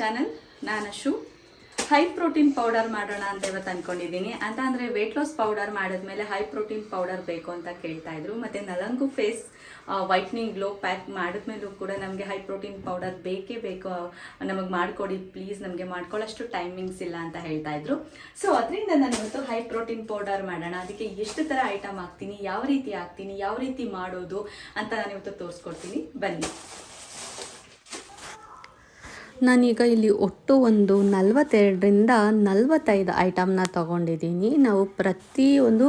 Channel ನಾನು Ashu. High protein powder ಮಾಡೋಣ ಅಂತ ಇವತ್ತು ಅನ್ಕೊಂಡಿದ್ದೀನಿ. ಅಂತ ಅಂದರೆ ವೆಯ್ಟ್ ಲಾಸ್ ಪೌಡರ್ ಮಾಡಿದ್ಮೇಲೆ ಹೈ ಪ್ರೋಟೀನ್ ಪೌಡರ್ ಬೇಕು ಅಂತ ಕೇಳ್ತಾ ಇದ್ರು. ಮತ್ತು ನಲಂಗು ಫೇಸ್ ವೈಟ್ನಿಂಗ್ ಗ್ಲೋ ಪ್ಯಾಕ್ ಮಾಡಿದ್ಮೇಲೂ ಕೂಡ ನಮಗೆ ಹೈ ಪ್ರೋಟೀನ್ ಪೌಡರ್ ಬೇಕೇ ಬೇಕು. ನಮಗೆ ಮಾಡಿಕೊಡಿ ಪ್ಲೀಸ್ ನಮಗೆ ಮಾಡ್ಕೊಳ್ಳೋಷ್ಟು ಟೈಮಿಂಗ್ಸ್ ಇಲ್ಲ ಅಂತ ಹೇಳ್ತಾ ಇದ್ರು. ಸೊ ಅದರಿಂದ ನಾನು ಇವತ್ತು ಹೈ ಪ್ರೋಟೀನ್ ಪೌಡರ್ ಮಾಡೋಣ. ಅದಕ್ಕೆ ಎಷ್ಟು ಥರ ಐಟಮ್ ಹಾಕ್ತೀನಿ, ಯಾವ ರೀತಿ ಹಾಕ್ತೀನಿ, ಯಾವ ರೀತಿ ಮಾಡೋದು ಅಂತ ನಾನು ಇವತ್ತು ತೋರಿಸ್ಕೊಡ್ತೀನಿ. ಬನ್ನಿ. ನಾನೀಗ ಇಲ್ಲಿ ಒಟ್ಟು ಒಂದು ನಲವತ್ತೆರಡರಿಂದ ನಲವತ್ತೈದು ಐಟಮ್ನ ತಗೊಂಡಿದ್ದೀನಿ. ನಾವು ಪ್ರತಿಯೊಂದು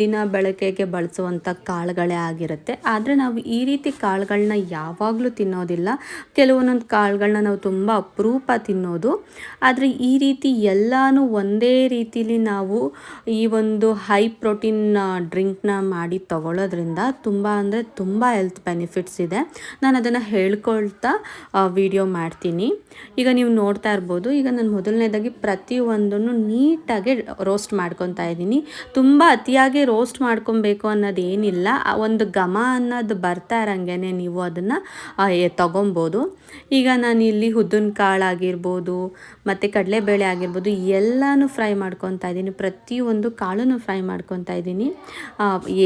ದಿನ ಬಳಕೆಗೆ ಬಳಸುವಂಥ ಕಾಳುಗಳೇ ಆಗಿರುತ್ತೆ. ಆದರೆ ನಾವು ಈ ರೀತಿ ಕಾಳುಗಳನ್ನ ಯಾವಾಗಲೂ ತಿನ್ನೋದಿಲ್ಲ. ಕೆಲವೊಂದೊಂದು ಕಾಳುಗಳನ್ನ ನಾವು ತುಂಬ ಅಪರೂಪ ತಿನ್ನೋದು. ಆದರೆ ಈ ರೀತಿ ಎಲ್ಲನೂ ಒಂದೇ ರೀತಿಲಿ ನಾವು ಈ ಒಂದು ಹೈ ಪ್ರೋಟೀನ್ ಡ್ರಿಂಕ್ನ ಮಾಡಿ ತಗೊಳ್ಳೋದ್ರಿಂದ ತುಂಬ ಅಂದರೆ ತುಂಬ ಹೆಲ್ತ್ ಬೆನಿಫಿಟ್ಸ್ ಇದೆ. ನಾನು ಅದನ್ನು ಹೇಳ್ಕೊಳ್ತಾ ವಿಡಿಯೋ ಮಾಡ್ತೀನಿ. ಈಗ ನೀವು ನೋಡ್ತಾ ಇರ್ಬೋದು, ಈಗ ನಾನು ಮೊದಲನೇದಾಗಿ ಪ್ರತಿಯೊಂದನ್ನು ನೀಟಾಗಿ ರೋಸ್ಟ್ ಮಾಡ್ಕೊತಾ ಇದ್ದೀನಿ. ತುಂಬ ಅತಿಯಾಗಿ ರೋಸ್ಟ್ ಮಾಡ್ಕೊಬೇಕು ಅನ್ನೋದೇನಿಲ್ಲ. ಒಂದು ಘಮ ಅನ್ನೋದು ಬರ್ತಾ ಇರೋಂಗೆ ನೀವು ಅದನ್ನು ತೊಗೊಬೋದು. ಈಗ ನಾನು ಇಲ್ಲಿ ಉದ್ದಿನ ಕಾಳು ಆಗಿರ್ಬೋದು, ಮತ್ತು ಕಡಲೆಬೇಳೆ ಆಗಿರ್ಬೋದು, ಎಲ್ಲನೂ ಫ್ರೈ ಮಾಡ್ಕೊತಾ ಇದ್ದೀನಿ. ಪ್ರತಿಯೊಂದು ಕಾಳನ್ನು ಫ್ರೈ ಮಾಡ್ಕೊತಾ ಇದ್ದೀನಿ.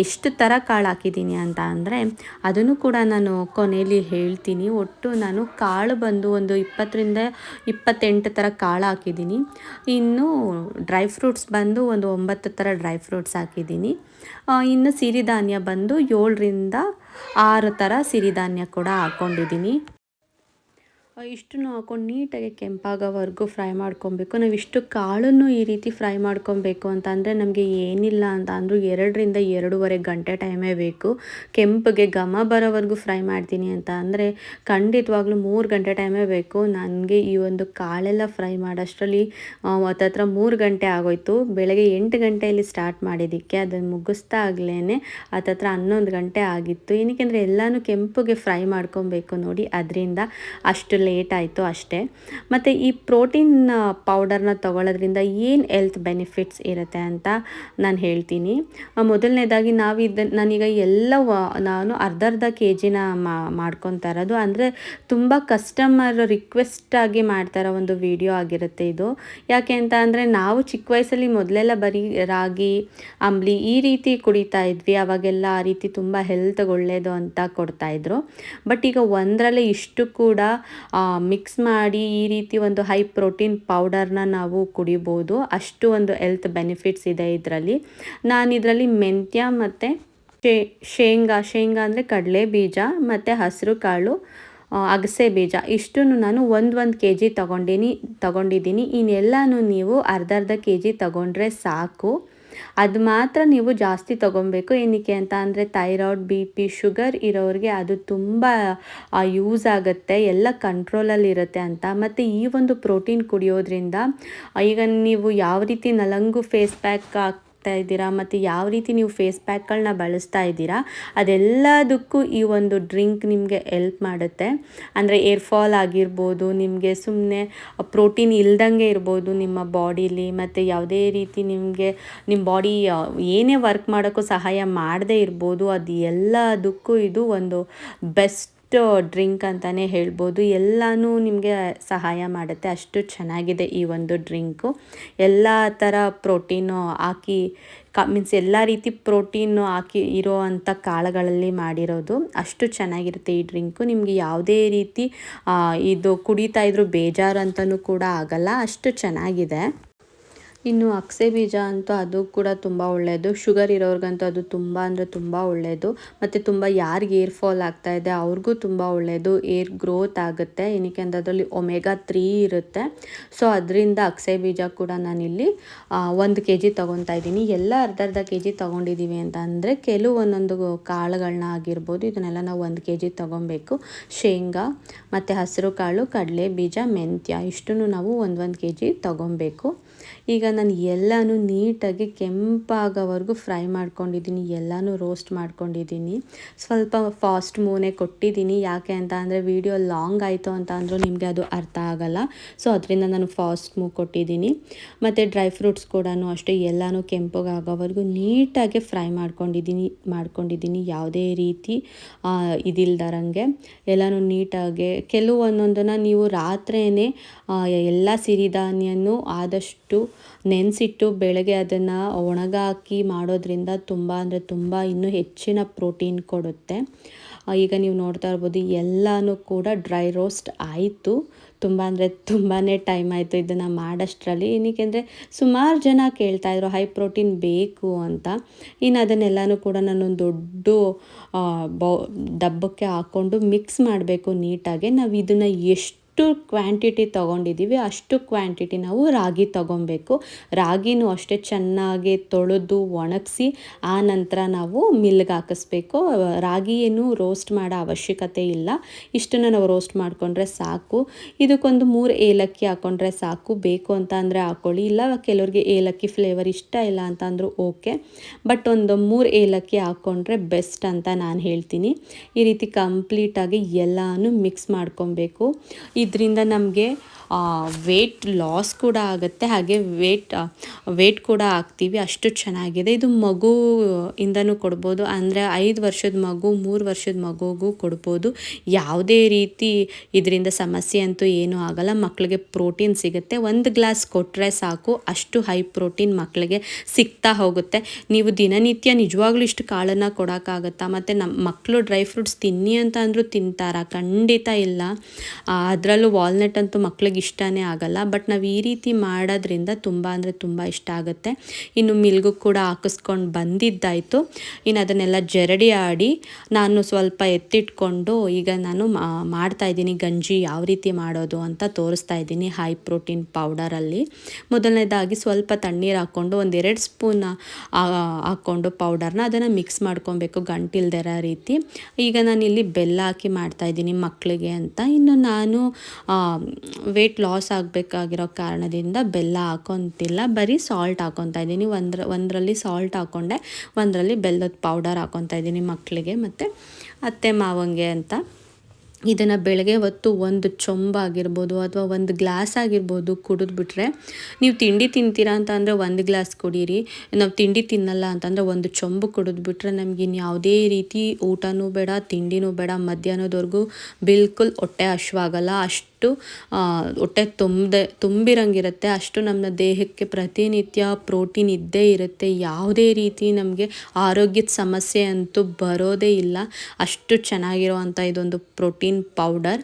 ಎಷ್ಟು ಥರ ಕಾಳು ಹಾಕಿದ್ದೀನಿ ಅಂತ ಅಂದರೆ, ಅದನ್ನು ಕೂಡ ನಾನು ಕೊನೆಯಲ್ಲಿ ಹೇಳ್ತೀನಿ. ಒಟ್ಟು ನಾನು ಕಾಳು ಬಂದು ಒಂದು ಇಪ್ಪತ್ತರಿಂದ ಇಪ್ಪತ್ತೆಂಟು ಥರ ಕಾಳು ಹಾಕಿದ್ದೀನಿ. ಇನ್ನು ಡ್ರೈ ಫ್ರೂಟ್ಸ್ ಬಂದು ಒಂದು ಒಂಬತ್ತು ಥರ ಡ್ರೈ ಫ್ರೂಟ್ಸ್ ಹಾಕಿದ್ದೀನಿ. ಇನ್ನು ಸಿರಿಧಾನ್ಯ ಬಂದು ಏಳರಿಂದ ಆರು ಥರ ಸಿರಿಧಾನ್ಯ ಕೂಡ ಹಾಕ್ಕೊಂಡಿದ್ದೀನಿ ಇಷ್ಟನ್ನು ಹಾಕೊಂಡು ನೀಟಾಗಿ ಕೆಂಪಾಗೋವರೆಗೂ ಫ್ರೈ ಮಾಡ್ಕೊಬೇಕು. ನಾವು ಇಷ್ಟು ಕಾಳನ್ನು ಈ ರೀತಿ ಫ್ರೈ ಮಾಡ್ಕೊಬೇಕು ಅಂತ ಅಂದರೆ ನಮಗೆ ಏನಿಲ್ಲ ಅಂತ ಅಂದರೂ ಎರಡರಿಂದ ಎರಡೂವರೆ ಗಂಟೆ ಟೈಮೇ ಬೇಕು. ಕೆಂಪಗೆ ಘಮ ಬರೋವರೆಗೂ ಫ್ರೈ ಮಾಡ್ತೀನಿ ಅಂತ ಅಂದರೆ ಖಂಡಿತವಾಗ್ಲೂ ಮೂರು ಗಂಟೆ ಟೈಮೇ ಬೇಕು. ನನಗೆ ಈ ಒಂದು ಕಾಳೆಲ್ಲ ಫ್ರೈ ಮಾಡೋಷ್ಟರಲ್ಲಿ ಹತ್ತತ್ರ ಮೂರು ಗಂಟೆ ಆಗೋಯ್ತು. ಬೆಳಗ್ಗೆ ಎಂಟು ಗಂಟೆಯಲ್ಲಿ ಸ್ಟಾರ್ಟ್ ಮಾಡಿದ್ದಕ್ಕೆ ಅದನ್ನು ಮುಗಿಸ್ತಾ ಆಗ್ಲೇ ಹತ್ತತ್ರ ಹನ್ನೊಂದು ಗಂಟೆ ಆಗಿತ್ತು. ಏನಕ್ಕೆ ಅಂದರೆ ಎಲ್ಲನೂ ಕೆಂಪಗೆ ಫ್ರೈ ಮಾಡ್ಕೊಬೇಕು ನೋಡಿ. ಅದರಿಂದ ಅಷ್ಟು ಲೇಟ್ ಆಯಿತು ಅಷ್ಟೇ. ಮತ್ತು ಈ ಪ್ರೋಟೀನ್ ಪೌಡರ್ನ ತಗೊಳ್ಳೋದ್ರಿಂದ ಏನು ಹೆಲ್ತ್ ಬೆನಿಫಿಟ್ಸ್ ಇರುತ್ತೆ ಅಂತ ನಾನು ಹೇಳ್ತೀನಿ. ಮೊದಲನೇದಾಗಿ ನಾವು ಇದನ್ನು ನಾನೀಗ ಎಲ್ಲ ನಾನು ಅರ್ಧ ಅರ್ಧ ಕೆ ಜಿನ ಮಾಡ್ಕೊತಾ ಇರೋದು. ಅಂದರೆ ತುಂಬ ಕಸ್ಟಮರ್ ರಿಕ್ವೆಸ್ಟ್ ಆಗಿ ಮಾಡ್ತಾರ ಒಂದು ವಿಡಿಯೋ ಆಗಿರುತ್ತೆ ಇದು. ಯಾಕೆ ಅಂತ ಅಂದರೆ ನಾವು ಚಿಕ್ಕ ವಯಸ್ಸಲ್ಲಿ ಮೊದಲೆಲ್ಲ ಬರೀ ರಾಗಿ, ಅಂಬ್ಲಿ ಈ ರೀತಿ ಕುಡಿತಾ ಇದ್ವಿ. ಅವಾಗೆಲ್ಲ ಆ ರೀತಿ ತುಂಬ ಹೆಲ್ತ್ಗೆ ಒಳ್ಳೆಯದು ಅಂತ ಕೊಡ್ತಾಯಿದ್ರು ಬಟ್ ಈಗ ಒಂದರಲ್ಲೇ ಇಷ್ಟು ಕೂಡ ಮಿಕ್ಸ್ ಮಾಡಿ ಈ ರೀತಿ ಒಂದು ಹೈ ಪ್ರೋಟೀನ್ ಪೌಡರ್ನ ನಾವು ಕುಡಿಬೋದು. ಅಷ್ಟು ಒಂದು ಹೆಲ್ತ್ ಬೆನಿಫಿಟ್ಸ್ ಇದೆ ಇದರಲ್ಲಿ. ನಾನು ಇದರಲ್ಲಿ ಮೆಂತ್ಯ ಮತ್ತು ಶೇಂಗಾ ಶೇಂಗಾ ಅಂದರೆ ಕಡಲೆ ಬೀಜ ಮತ್ತು ಹಸಿರು ಕಾಳು ಅಗಸೆ ಬೀಜ ಇಷ್ಟನ್ನು ನಾನು ಒಂದು ಒಂದು ಕೆ ಜಿ ತಗೊಂಡಿನಿ, ತಗೊಂಡಿದ್ದೀನಿ. ಇನ್ನೆಲ್ಲನೂ ನೀವು ಅರ್ಧ ಅರ್ಧ ಕೆ ಜಿ ತೊಗೊಂಡ್ರೆ ಸಾಕು. ಅದು ಮಾತ್ರ ನೀವು ಜಾಸ್ತಿ ತೊಗೊಬೇಕು ಏನಕ್ಕೆ ಅಂತ ಅಂದರೆ ಥೈರಾಯ್ಡ್ ಬಿ ಪಿ ಶುಗರ್ ಇರೋರಿಗೆ ಅದು ತುಂಬ ಯೂಸ್ ಆಗುತ್ತೆ. ಎಲ್ಲ ಕಂಟ್ರೋಲಲ್ಲಿ ಇರುತ್ತೆ ಅಂತ. ಮತ್ತು ಈ ಒಂದು ಪ್ರೋಟೀನ್ ಕುಡಿಯೋದ್ರಿಂದ ಈಗ ನೀವು ಯಾವ ರೀತಿ ನಲಂಗು ಫೇಸ್ ಪ್ಯಾಕ್ ಹಾಕ್ತಾ ಇದ್ದೀರಾ ಮತ್ತು ಯಾವ ರೀತಿ ನೀವು ಫೇಸ್ ಪ್ಯಾಕ್ಗಳನ್ನ ಬಳಸ್ತಾ ಇದ್ದೀರಾ, ಅದೆಲ್ಲದಕ್ಕೂ ಈ ಒಂದು ಡ್ರಿಂಕ್ ನಿಮಗೆ ಎಲ್ಪ್ ಮಾಡುತ್ತೆ. ಅಂದರೆ ಏರ್ ಫಾಲ್ ಆಗಿರ್ಬೋದು, ನಿಮಗೆ ಸುಮ್ಮನೆ ಪ್ರೋಟೀನ್ ಇಲ್ದಂಗೆ ಇರ್ಬೋದು ನಿಮ್ಮ ಬಾಡೀಲಿ ಮತ್ತು ಯಾವುದೇ ರೀತಿ ನಿಮಗೆ ನಿಮ್ಮ ಬಾಡಿ ಏನೇ ವರ್ಕ್ ಮಾಡೋಕ್ಕೂ ಸಹಾಯ ಮಾಡದೇ ಇರ್ಬೋದು, ಅದು ಎಲ್ಲದಕ್ಕೂ ಇದು ಒಂದು ಬೆಸ್ಟ್ ಡ್ರಿಂಕ್ ಅಂತಲೇ ಹೇಳ್ಬೋದು. ಎಲ್ಲನೂ ನಿಮಗೆ ಸಹಾಯ ಮಾಡುತ್ತೆ. ಅಷ್ಟು ಚೆನ್ನಾಗಿದೆ ಈ ಒಂದು ಡ್ರಿಂಕು. ಎಲ್ಲ ಥರ ಪ್ರೋಟೀನು ಹಾಕಿ, ಕ, ಮೀನ್ಸ್ ಎಲ್ಲ ರೀತಿ ಪ್ರೋಟೀನು ಹಾಕಿ ಇರೋ ಅಂಥ ಕಾಳುಗಳಲ್ಲಿ ಮಾಡಿರೋದು. ಅಷ್ಟು ಚೆನ್ನಾಗಿರುತ್ತೆ ಈ ಡ್ರಿಂಕು. ನಿಮಗೆ ಯಾವುದೇ ರೀತಿ ಇದು ಕುಡಿತಾ ಇದ್ರೂ ಬೇಜಾರು ಅಂತಲೂ ಕೂಡ ಆಗಲ್ಲ. ಅಷ್ಟು ಚೆನ್ನಾಗಿದೆ. ಇನ್ನು ಅಕ್ಸೆ ಬೀಜ ಅಂತೂ ಅದು ಕೂಡ ತುಂಬ ಒಳ್ಳೆಯದು ಶುಗರ್ ಇರೋರ್ಗಂತೂ ಅದು ತುಂಬ ಅಂದರೆ ತುಂಬ ಒಳ್ಳೆಯದು ಮತ್ತು ತುಂಬ ಯಾರಿಗೆ ಏರ್ ಫಾಲ್ ಆಗ್ತಾ ಇದೆ ಅವ್ರಿಗೂ ತುಂಬ ಒಳ್ಳೆಯದು ಏರ್ ಗ್ರೋತ್ ಆಗುತ್ತೆ. ಏನಕ್ಕೆ ಅಂದರೆ ಅದರಲ್ಲಿ ಒಮೆಗಾ ತ್ರೀ ಇರುತ್ತೆ. ಸೊ ಅದರಿಂದ ಅಕ್ಸೆ ಬೀಜ ಕೂಡ ನಾನಿಲ್ಲಿ ಒಂದು ಕೆ ಜಿ ತೊಗೊತಾ ಇದ್ದೀನಿ. ಎಲ್ಲ ಅರ್ಧ ಅರ್ಧ ಕೆ ಜಿ ತೊಗೊಂಡಿದ್ದೀವಿ ಅಂತ ಅಂದರೆ ಕೆಲವು ಒಂದೊಂದು ಕಾಳುಗಳನ್ನ ಆಗಿರ್ಬೋದು. ಇದನ್ನೆಲ್ಲ ನಾವು ಒಂದು ಕೆ ಜಿ ತೊಗೊಬೇಕು. ಶೇಂಗಾ, ಮತ್ತು ಹಸಿರು ಕಾಳು, ಕಡಲೆ ಬೀಜ, ಮೆಂತ್ಯ ಇಷ್ಟನ್ನು ನಾವು ಒಂದೊಂದು ಒಂದು ಕೆ ಜಿ ತೊಗೊಬೇಕು. ಈಗ ನಾನು ಎಲ್ಲನೂ ನೀಟಾಗಿ ಕೆಂಪಾಗೋವರೆಗೂ ಫ್ರೈ ಮಾಡ್ಕೊಂಡಿದ್ದೀನಿ, ಎಲ್ಲನೂ ರೋಸ್ಟ್ ಮಾಡ್ಕೊಂಡಿದ್ದೀನಿ. ಸ್ವಲ್ಪ ಫಾಸ್ಟ್ ಮೂನೇ ಕೊಟ್ಟಿದ್ದೀನಿ. ಯಾಕೆ ಅಂತ ಅಂದರೆ ವೀಡಿಯೋ ಲಾಂಗ್ ಆಯಿತು ಅಂತ ಅಂದರೂ ನಿಮಗೆ ಅದು ಅರ್ಥ ಆಗಲ್ಲ. ಸೊ ಅದರಿಂದ ನಾನು ಫಾಸ್ಟ್ ಮೂ ಕೊಟ್ಟಿದ್ದೀನಿ. ಮತ್ತು ಡ್ರೈ ಫ್ರೂಟ್ಸ್ ಕೂಡ ಅಷ್ಟೇ, ಎಲ್ಲನೂ ಕೆಂಪಗಾಗೋವರೆಗೂ ನೀಟಾಗಿ ಫ್ರೈ ಮಾಡ್ಕೊಂಡಿದ್ದೀನಿ ಮಾಡ್ಕೊಂಡಿದ್ದೀನಿ ಯಾವುದೇ ರೀತಿ ಇದಿಲ್ದರಂಗೆ. ಎಲ್ಲನೂ ನೀಟಾಗೆ ಕೆಲವು ಒಂದೊಂದನ್ನು ನೀವು ರಾತ್ರಿಯೇ ಎಲ್ಲ ಸಿರಿಧಾನ್ಯನೂ ಆದಷ್ಟು ನೆನೆಸಿಟ್ಟು ಬೆಳಗ್ಗೆ ಅದನ್ನು ಒಣಗಾಕಿ ಮಾಡೋದ್ರಿಂದ ತುಂಬ ಅಂದರೆ ತುಂಬ ಇನ್ನೂ ಹೆಚ್ಚಿನ ಪ್ರೋಟೀನ್ ಕೊಡುತ್ತೆ. ಈಗ ನೀವು ನೋಡ್ತಾ ಇರ್ಬೋದು ಎಲ್ಲನೂ ಕೂಡ ಡ್ರೈ ರೋಸ್ಟ್ ಆಯಿತು. ತುಂಬ ಅಂದರೆ ತುಂಬಾ ಟೈಮ್ ಆಯಿತು ಇದನ್ನು ಮಾಡೋಷ್ಟರಲ್ಲಿ. ಏನಕ್ಕೆ ಅಂದರೆ ಸುಮಾರು ಜನ ಕೇಳ್ತಾಯಿದ್ರು ಹೈ ಪ್ರೋಟೀನ್ ಬೇಕು ಅಂತ. ಇನ್ನು ಅದನ್ನೆಲ್ಲನೂ ಕೂಡ ನಾನೊಂದು ದೊಡ್ಡ ಬೌ, ಡಬ್ಬಕ್ಕೆ ಹಾಕ್ಕೊಂಡು ಮಿಕ್ಸ್ ಮಾಡಬೇಕು ನೀಟಾಗಿ. ನಾವು ಇದನ್ನು ಎಷ್ಟು ಕ್ವಾಂಟಿಟಿ ತೊಗೊಂಡಿದ್ದೀವಿ, ಅಷ್ಟು ಕ್ವಾಂಟಿಟಿ ನಾವು ರಾಗಿ ತೊಗೊಬೇಕು. ರಾಗಿನೂ ಅಷ್ಟೇ ಚೆನ್ನಾಗಿ ತೊಳೆದು ಒಣಗಿಸಿ, ಆ ನಂತರ ನಾವು ಮಿಲ್ಗೆ ಹಾಕಿಸ್ಬೇಕು. ರಾಗಿ ಏನು ರೋಸ್ಟ್ ಮಾಡೋ ಅವಶ್ಯಕತೆ ಇಲ್ಲ. ಇಷ್ಟನ್ನು ನಾವು ರೋಸ್ಟ್ ಮಾಡಿಕೊಂಡ್ರೆ ಸಾಕು. ಇದಕ್ಕೊಂದು ಮೂರು ಏಲಕ್ಕಿ ಹಾಕ್ಕೊಂಡ್ರೆ ಸಾಕು. ಬೇಕು ಅಂತ ಅಂದರೆ ಹಾಕ್ಕೊಳ್ಳಿ ಇಲ್ಲ ಕೆಲವ್ರಿಗೆ ಏಲಕ್ಕಿ ಫ್ಲೇವರ್ ಇಷ್ಟ ಇಲ್ಲ ಅಂತ ಓಕೆ. ಬಟ್ ಒಂದು ಮೂರು ಏಲಕ್ಕಿ ಹಾಕ್ಕೊಂಡ್ರೆ ಬೆಸ್ಟ್ ಅಂತ ನಾನು ಹೇಳ್ತೀನಿ. ಈ ರೀತಿ ಕಂಪ್ಲೀಟಾಗಿ ಎಲ್ಲನೂ ಮಿಕ್ಸ್ ಮಾಡ್ಕೊಬೇಕು. ಇದರಿಂದ ನಮಗೆ ವೇಟ್ ಲಾಸ್ ಕೂಡ ಆಗುತ್ತೆ. ಹಾಗೆ ವೇಟ್ ವೇಟ್ ಕೂಡ ಆಗ್ತೀವಿ. ಅಷ್ಟು ಚೆನ್ನಾಗಿದೆ. ಇದು ಮಗು, ಇಂದನೂ ಕೊಡ್ಬೋದು. ಅಂದರೆ ಐದು ವರ್ಷದ ಮಗು, ಮೂರು ವರ್ಷದ ಮಗುಗೂ ಕೊಡ್ಬೋದು. ಯಾವುದೇ ರೀತಿ ಇದರಿಂದ ಸಮಸ್ಯೆ ಅಂತೂ ಏನೂ ಆಗಲ್ಲ. ಮಕ್ಕಳಿಗೆ ಪ್ರೋಟೀನ್ ಸಿಗುತ್ತೆ. ಒಂದು ಗ್ಲಾಸ್ ಕೊಟ್ಟರೆ ಸಾಕು. ಅಷ್ಟು ಹೈ ಪ್ರೋಟೀನ್ ಮಕ್ಕಳಿಗೆ ಸಿಗ್ತಾ ಹೋಗುತ್ತೆ. ನೀವು ದಿನನಿತ್ಯ ನಿಜವಾಗ್ಲೂ ಇಷ್ಟು ಕಾಳನ್ನು ಕೊಡೋಕ್ಕಾಗತ್ತಾ? ಮತ್ತು ನಮ್ಮ ಮಕ್ಕಳು ಡ್ರೈ ಫ್ರೂಟ್ಸ್ ತಿನ್ನಿ ಅಂತ ಅಂದರೂ ತಿಂತಾರಾ? ಖಂಡಿತ ಇಲ್ಲ. ಅದರಲ್ಲೂ ವಾಲ್ನಟ್ ಅಂತೂ ಮಕ್ಳಿಗೆ ಇಷ್ಟನೇ ಆಗಲ್ಲ ಬಟ್ ನಾವು ಈ ರೀತಿ ಮಾಡೋದ್ರಿಂದ ತುಂಬ ಅಂದರೆ ತುಂಬ ಇಷ್ಟ ಆಗುತ್ತೆ. ಇನ್ನು ಮಿಲ್ಗು ಕೂಡ ಹಾಕಿಸ್ಕೊಂಡು ಬಂದಿದ್ದಾಯಿತು. ಇನ್ನು ಅದನ್ನೆಲ್ಲ ಜರಡಿ ಆಡಿ ನಾನು ಸ್ವಲ್ಪ ಎತ್ತಿಟ್ಕೊಂಡು ಈಗ ನಾನು ಮಾಡ್ತಾ ಇದ್ದೀನಿ ಗಂಜಿ ಯಾವ ರೀತಿ ಮಾಡೋದು ಅಂತ ತೋರಿಸ್ತಾ ಇದ್ದೀನಿ ಹೈ ಪ್ರೋಟೀನ್ ಪೌಡರಲ್ಲಿ ಮೊದಲನೇದಾಗಿ ಸ್ವಲ್ಪ ತಣ್ಣೀರು ಹಾಕ್ಕೊಂಡು ಒಂದೆರಡು ಸ್ಪೂನ್ ಹಾಕ್ಕೊಂಡು ಪೌಡರ್ನ ಅದನ್ನು ಮಿಕ್ಸ್ ಮಾಡ್ಕೊಬೇಕು ಗಂಟಿಲ್ದಿರೋ ರೀತಿ. ಈಗ ನಾನು ಇಲ್ಲಿ ಬೆಲ್ಲ ಹಾಕಿ ಮಾಡ್ತಾ ಇದ್ದೀನಿ ಮಕ್ಕಳಿಗೆ ಅಂತ. ಇನ್ನು ನಾನು ವೆಯ್ಟ್ ಲಾಸ್ ಆಗಬೇಕಾಗಿರೋ ಕಾರಣದಿಂದ ಬೆಲ್ಲ ಹಾಕೊತಿಲ್ಲ. ಬರೀ ಸಾಲ್ಟ್ ಹಾಕೊತಾ ಇದ್ದೀನಿ. ಒಂದ್ರ, ಒಂದರಲ್ಲಿ ಸಾಲ್ಟ್ ಹಾಕ್ಕೊಂಡೆ ಒಂದರಲ್ಲಿ ಬೆಲ್ಲದ ಪೌಡರ್ ಹಾಕೊತಾ ಇದ್ದೀನಿ ಮಕ್ಕಳಿಗೆ ಮತ್ತು ಅತ್ತೆ ಮಾವಂಗೆ ಅಂತ. ಇದನ್ನು ಬೆಳಗ್ಗೆ ಹೊತ್ತು ಒಂದು ಚೊಂಬಾಗಿರ್ಬೋದು ಅಥವಾ ಒಂದು ಗ್ಲಾಸ್ ಆಗಿರ್ಬೋದು ಕುಡಿದ್ಬಿಟ್ರೆ ನೀವು ತಿಂಡಿ ತಿಂತೀರಾ ಅಂತ ಅಂದರೆ ಒಂದು ಗ್ಲಾಸ್ ಕುಡೀರಿ. ನಾವು ತಿಂಡಿ ತಿನ್ನಲ್ಲ ಅಂತಂದರೆ ಒಂದು ಚೊಂಬು ಕುಡಿದ್ಬಿಟ್ರೆ ನಮ್ಗೆ ಯಾವುದೇ ರೀತಿ ಊಟನೂ ಬೇಡ, ತಿಂಡಿನೂ ಬೇಡ, ಮಧ್ಯಾಹ್ನದವರೆಗೂ ಬಿಲ್ಕುಲ್ ಹೊಟ್ಟೆ ಹಶ್ವಾಗಲ್ಲ. ಅಷ್ಟು ಹೊಟ್ಟೆ ತುಂಬದೆ, ತುಂಬಿರಂಗಿರುತ್ತೆ. ಅಷ್ಟು ನಮ್ಮ ದೇಹಕ್ಕೆ ಪ್ರತಿನಿತ್ಯ ಪ್ರೋಟೀನ್ ಇದ್ದೇ ಇರುತ್ತೆ. ಯಾವುದೇ ರೀತಿ ನಮಗೆ ಆರೋಗ್ಯದ ಸಮಸ್ಯೆ ಅಂತೂ ಬರೋದೇ ಇಲ್ಲ. ಅಷ್ಟು ಚೆನ್ನಾಗಿರುವಂಥ ಇದೊಂದು ಪ್ರೋಟೀನ್ ಪೌಡರ್.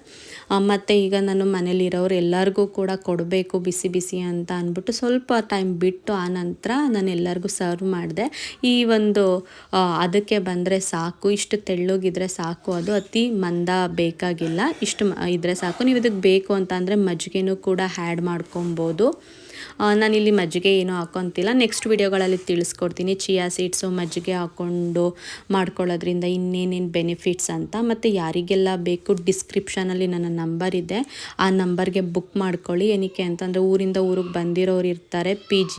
ಮತ್ತು ಈಗ ನಾನು ಮನೇಲಿರೋರು ಎಲ್ಲರಿಗೂ ಕೂಡ ಕೊಡಬೇಕು ಬಿಸಿ ಬಿಸಿ ಅಂತ ಅಂದ್ಬಿಟ್ಟು ಸ್ವಲ್ಪ ಟೈಮ್ ಬಿಟ್ಟು ಆ ನಂತರ ನಾನು ಎಲ್ಲರಿಗೂ ಸರ್ವ್ ಮಾಡಿದೆ. ಈ ಒಂದು ಅದಕ್ಕೆ ಬಂದರೆ ಸಾಕು. ಇಷ್ಟು ತೆಳ್ಳಗಿದ್ರೆ ಸಾಕು. ಅದು ಅತಿ ಮಂದ ಬೇಕಾಗಿಲ್ಲ. ಇಷ್ಟು ಇದ್ದರೆ ಸಾಕು. ನೀವು ಇದಕ್ಕೆ ಬೇಕು ಅಂತ ಅಂದರೆ ಮಜ್ಜಿಗೆನೂ ಕೂಡ ಹ್ಯಾಡ್ ಮಾಡ್ಕೊಬೋದು. ನಾನಿಲ್ಲಿ ಮಜ್ಜಿಗೆ ಏನೂ ಹಾಕ್ಕೊತಿಲ್ಲ ನೆಕ್ಸ್ಟ್ ವಿಡಿಯೋಗಳಲ್ಲಿ ತಿಳಿಸ್ಕೊಡ್ತೀನಿ. ಚಿಯಾ ಸೀಡ್ಸು ಮಜ್ಜಿಗೆ ಹಾಕ್ಕೊಂಡು ಮಾಡ್ಕೊಳ್ಳೋದ್ರಿಂದ ಇನ್ನೇನೇನು ಬೆನಿಫಿಟ್ಸ್ ಅಂತ. ಮತ್ತು ಯಾರಿಗೆಲ್ಲ ಬೇಕು ಡಿಸ್ಕ್ರಿಪ್ಷನಲ್ಲಿ ನನ್ನ ನಂಬರ್ ಇದೆ. ಆ ನಂಬರ್ಗೆ ಬುಕ್ ಮಾಡ್ಕೊಳ್ಳಿ. ಏನಕ್ಕೆ ಅಂತಂದರೆ ಊರಿಂದ ಊರಿಗೆ ಬಂದಿರೋರು ಇರ್ತಾರೆ. ಪಿ ಜಿ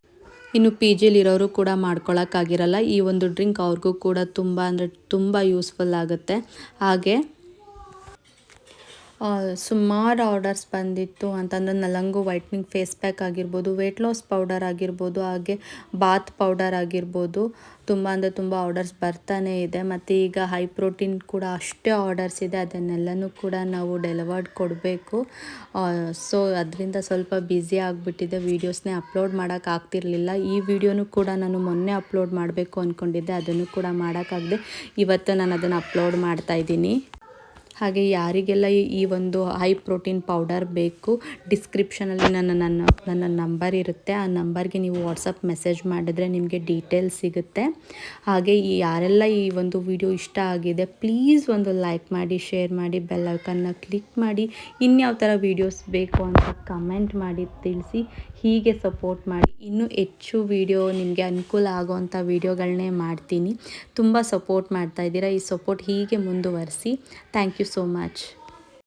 ಇನ್ನು ಪಿ ಜಿಲಿರೋರು ಕೂಡ ಮಾಡ್ಕೊಳ್ಳೋಕ್ಕಾಗಿರಲ್ಲ ಈ ಒಂದು ಡ್ರಿಂಕ್ ಅವ್ರಿಗೂ ಕೂಡ ತುಂಬ ಅಂದರೆ ತುಂಬ ಯೂಸ್ಫುಲ್ ಆಗುತ್ತೆ. ಹಾಗೆ ಸುಮಾರು ಆರ್ಡರ್ಸ್ ಬಂದಿತ್ತು ಅಂತಂದ್ರೆ ನಲಂಗು ವೈಟ್ನಿಂಗ್ ಫೇಸ್ ಪ್ಯಾಕ್ ಆಗಿರ್ಬೋದು ವೆಯ್ಟ್ ಲಾಸ್ ಪೌಡರ್ ಆಗಿರ್ಬೋದು, ಹಾಗೆ ಬಾತ್ ಪೌಡರ್ ಆಗಿರ್ಬೋದು. ತುಂಬ ಅಂದರೆ ತುಂಬ ಆರ್ಡರ್ಸ್ ಬರ್ತಾನೆ ಇದೆ. ಮತ್ತು ಈಗ ಹೈ ಪ್ರೋಟೀನ್ ಕೂಡ ಅಷ್ಟೇ ಆರ್ಡರ್ಸ್ ಇದೆ. ಅದನ್ನೆಲ್ಲನೂ ಕೂಡ ನಾವು ಡೆಲಿವರ್ಡ್ ಕೊಡಬೇಕು. ಸೊ ಅದರಿಂದ ಸ್ವಲ್ಪ ಬ್ಯುಸಿ ಆಗಿಬಿಟ್ಟಿದೆ. ವೀಡಿಯೋಸ್ನೇ ಅಪ್ಲೋಡ್ ಮಾಡೋಕ್ಕಾಗ್ತಿರ್ಲಿಲ್ಲ ಈ ವಿಡಿಯೋನೂ ಕೂಡ ನಾನು ಮೊನ್ನೆ ಅಪ್ಲೋಡ್ ಮಾಡಬೇಕು ಅಂದ್ಕೊಂಡಿದ್ದೆ ಅದನ್ನು ಕೂಡ ಮಾಡೋಕ್ಕಾಗದೆ ಇವತ್ತು ನಾನು ಅದನ್ನು ಅಪ್ಲೋಡ್ ಮಾಡ್ತಾ ಇದ್ದೀನಿ. ಹಾಗೆ ಯಾರಿಗೆಲ್ಲ ಈ- ಒಂದು ಹೈ ಪ್ರೋಟೀನ್ ಪೌಡರ್ ಬೇಕು ಡಿಸ್ಕ್ರಿಪ್ಷನಲ್ಲಿ ನನ್ನ ನನ್ನ ನನ್ನ ನಂಬರ್ ಇರುತ್ತೆ. ಆ ನಂಬರ್ಗೆ ನೀವು ವಾಟ್ಸಪ್ ಮೆಸೇಜ್ ಮಾಡಿದ್ರೆ ನಿಮಗೆ ಡೀಟೇಲ್ಸ್ ಸಿಗುತ್ತೆ. ಹಾಗೆ ಈ ಯಾರೆಲ್ಲ ಈ ಒಂದು ವಿಡಿಯೋ ಇಷ್ಟ ಆಗಿದೆ ಪ್ಲೀಸ್ ಒಂದು ಲೈಕ್ ಮಾಡಿ ಶೇರ್ ಮಾಡಿ ಬೆಲ್ ಐಕನ್ನ ಕ್ಲಿಕ್ ಮಾಡಿ. ಇನ್ಯಾವ ಥರ ವೀಡಿಯೋಸ್ ಬೇಕು ಅಂತ ಕಮೆಂಟ್ ಮಾಡಿ, ತಿಳಿಸಿ, ಹೀಗೆ ಸಪೋರ್ಟ್ ಮಾಡಿ. ಇನ್ನೂ ಹೆಚ್ಚು ವಿಡಿಯೋ ನಿಮಗೆ ಅನುಕೂಲ ಆಗೋವಂಥ ವೀಡಿಯೋಗಳನ್ನೇ ಮಾಡ್ತೀನಿ. ತುಂಬ ಸಪೋರ್ಟ್ ಮಾಡ್ತಾ ಇದ್ದೀರಾ. ಈ ಸಪೋರ್ಟ್ ಹೀಗೆ ಮುಂದುವರಿಸಿ. Thank you so much